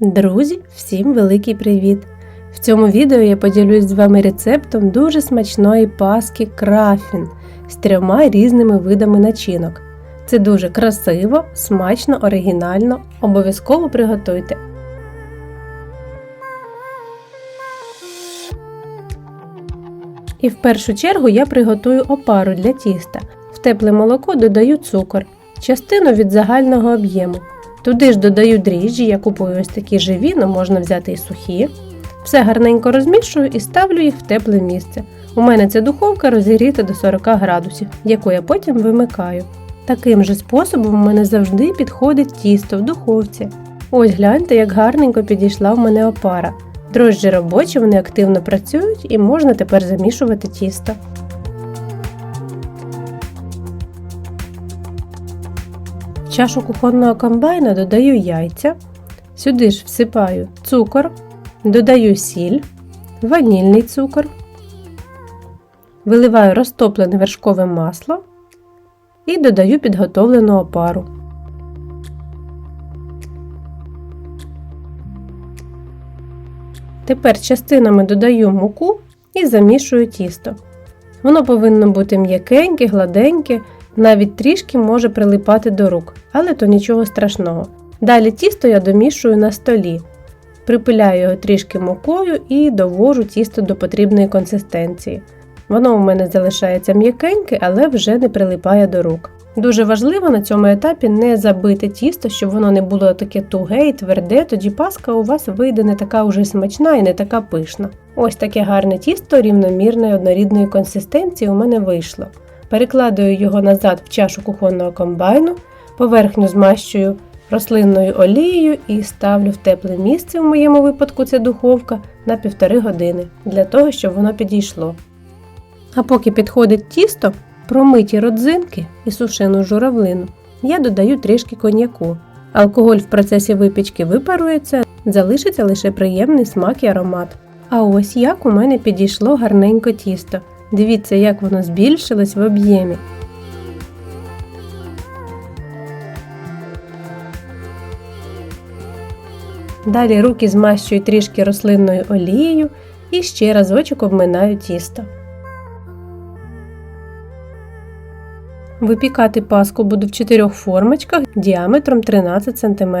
Друзі, всім великий привіт! В цьому відео я поділюсь з вами рецептом дуже смачної паски крафін з трьома різними видами начинок. Це дуже красиво, смачно, оригінально. Обов'язково приготуйте. І в першу чергу я приготую опару для тіста. В тепле молоко додаю цукор, частину від загального об'єму. Туди ж додаю дріжджі, я купую ось такі живі, але можна взяти і сухі. Все гарненько розмішую і ставлю їх в тепле місце. У мене це духовка розігріта до 40 градусів, яку я потім вимикаю. Таким же способом у мене завжди підходить тісто в духовці. Ось гляньте, як гарненько підійшла в мене опара. Дрожжі робочі, вони активно працюють і можна тепер замішувати тісто. Чашу кухонного комбайна додаю яйця, сюди ж всипаю цукор, додаю сіль, ванільний цукор, виливаю розтоплене вершкове масло і додаю підготовлену опару. Тепер частинами додаю муку і замішую тісто. Воно повинно бути м'якеньке, гладеньке, навіть трішки може прилипати до рук, але то нічого страшного. Далі тісто я домішую на столі. Припиляю його трішки мукою і довожу тісто до потрібної консистенції. Воно у мене залишається м'якеньке, але вже не прилипає до рук. Дуже важливо на цьому етапі не забити тісто, щоб воно не було таке туге і тверде, тоді паска у вас вийде не така вже смачна і не така пишна. Ось таке гарне тісто рівномірної однорідної консистенції у мене вийшло. Перекладаю його назад в чашу кухонного комбайну, поверхню змащую рослинною олією і ставлю в тепле місце, в моєму випадку це духовка, на півтори години, для того, щоб воно підійшло. А поки підходить тісто, промиті родзинки і сушену журавлину, я додаю трішки коньяку. Алкоголь в процесі випічки випарується, залишиться лише приємний смак і аромат. А ось як у мене підійшло гарненько тісто. Дивіться, як воно збільшилось в об'ємі. Далі руки змащую трішки рослинною олією і ще разочок обминаю тісто. Випікати паску буду в чотирьох формочках діаметром 13 см,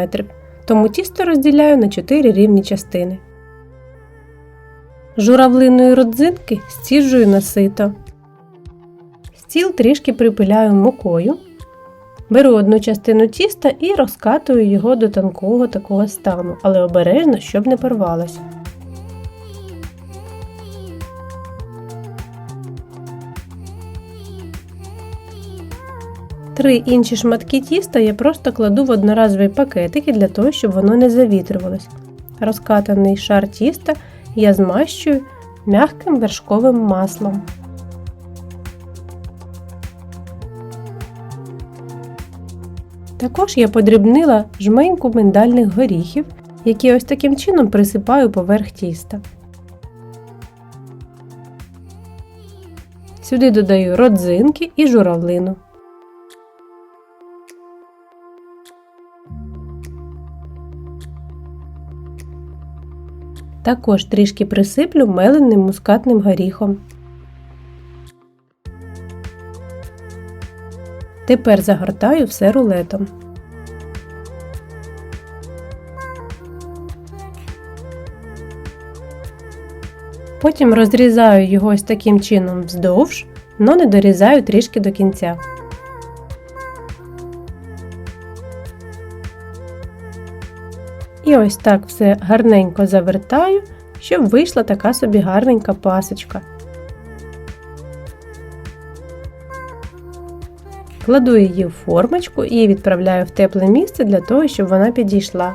тому тісто розділяю на 4 рівні частини. Журавлиної родзинки стіжую на сито. Стіл трішки припиляю мукою. Беру одну частину тіста і розкатую його до тонкого такого стану, але обережно, щоб не порвалося. Три інші шматки тіста я просто кладу в одноразові пакетики для того, щоб воно не завітрювалось. Розкатаний шар тіста я змащую м'яким вершковим маслом. Також я подрібнила жменьку миндальних горіхів, які ось таким чином присипаю поверх тіста. Сюди додаю родзинки і журавлину. Також трішки присиплю меленим мускатним горіхом. Тепер загортаю все рулетом. Потім розрізаю його ось таким чином вздовж, але не дорізаю трішки до кінця. І ось так все гарненько завертаю, щоб вийшла така собі гарненька пасочка. Кладу її в формочку і відправляю в тепле місце для того, щоб вона підійшла.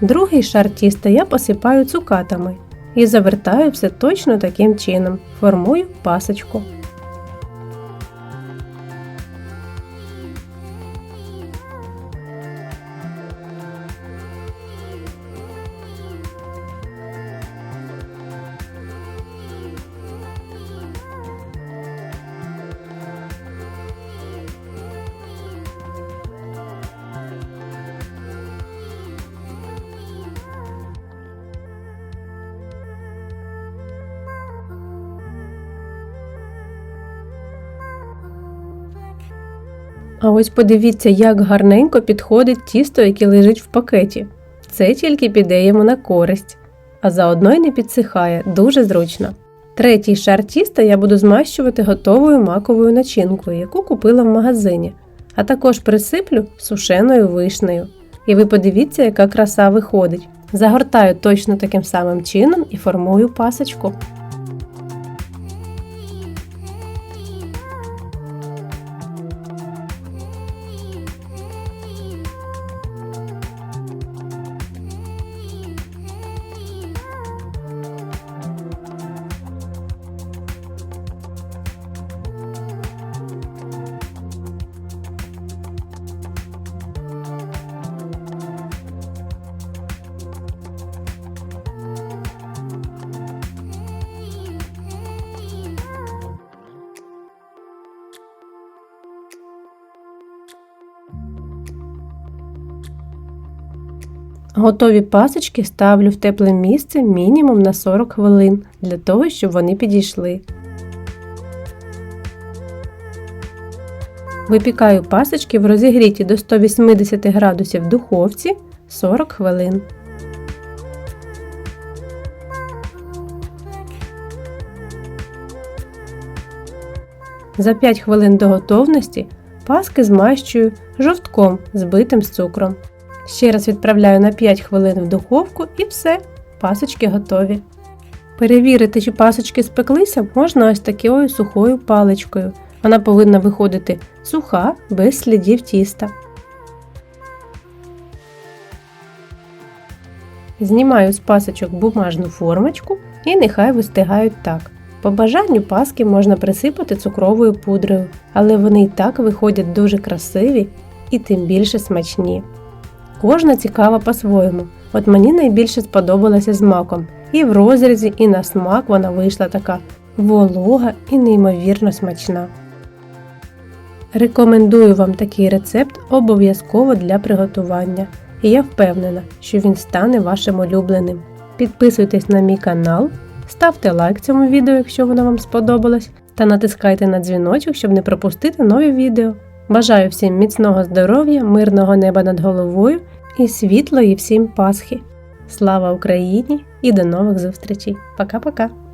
Другий шар тіста я посипаю цукатами і завертаю все точно таким чином, формую пасочку. А ось подивіться, як гарненько підходить тісто, яке лежить в пакеті. Це тільки піде йому на користь, а заодно й не підсихає, дуже зручно. Третій шар тіста я буду змащувати готовою маковою начинкою, яку купила в магазині, а також присиплю сушеною вишнею. І ви подивіться, яка краса виходить. Загортаю точно таким самим чином і формую пасочку. Готові пасочки ставлю в тепле місце мінімум на 40 хвилин для того, щоб вони підійшли. Випікаю пасочки в розігріті до 180 градусів в духовці 40 хвилин. За 5 хвилин до готовності паски змащую жовтком, збитим з цукром. Ще раз відправляю на 5 хвилин в духовку і все, пасочки готові. Перевірити, чи пасочки спеклися, можна ось такою сухою паличкою. Вона повинна виходити суха, без слідів тіста. Знімаю з пасочок бумажну формочку і нехай вистигають так. По бажанню паски можна присипати цукровою пудрою, але вони й так виходять дуже красиві і тим більше смачні. Кожна цікава по-своєму. От мені найбільше сподобалася з маком. І в розрізі, і на смак вона вийшла така волога і неймовірно смачна. Рекомендую вам такий рецепт обов'язково для приготування, і я впевнена, що він стане вашим улюбленим. Підписуйтесь на мій канал, ставте лайк цьому відео, якщо воно вам сподобалось, та натискайте на дзвіночок, щоб не пропустити нові відео. Бажаю всім міцного здоров'я, мирного неба над головою і світлої всім Пасхи. Слава Україні і до нових зустрічей! Пока-пока!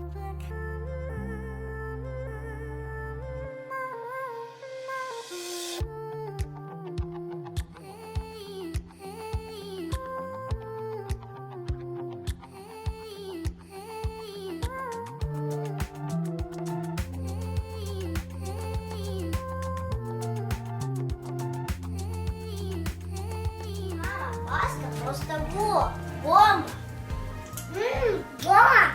Просто во, бомба. Ммм, бомба.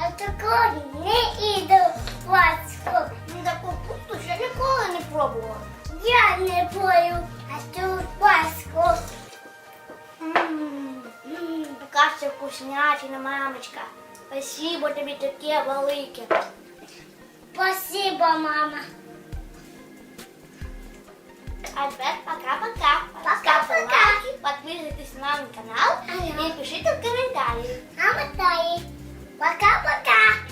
А такої не їду паску. Ну таку пусту ще ніколи не пробувала. Я не пою, а цю паску. Ммм, така все вкуснятина, мамочка. Спасибо тобі таке велике. Спасибо, мама. А теперь пока-пока. Пока-пока. Подписывайтесь на мой канал и пишите в Таї. Пока-пока.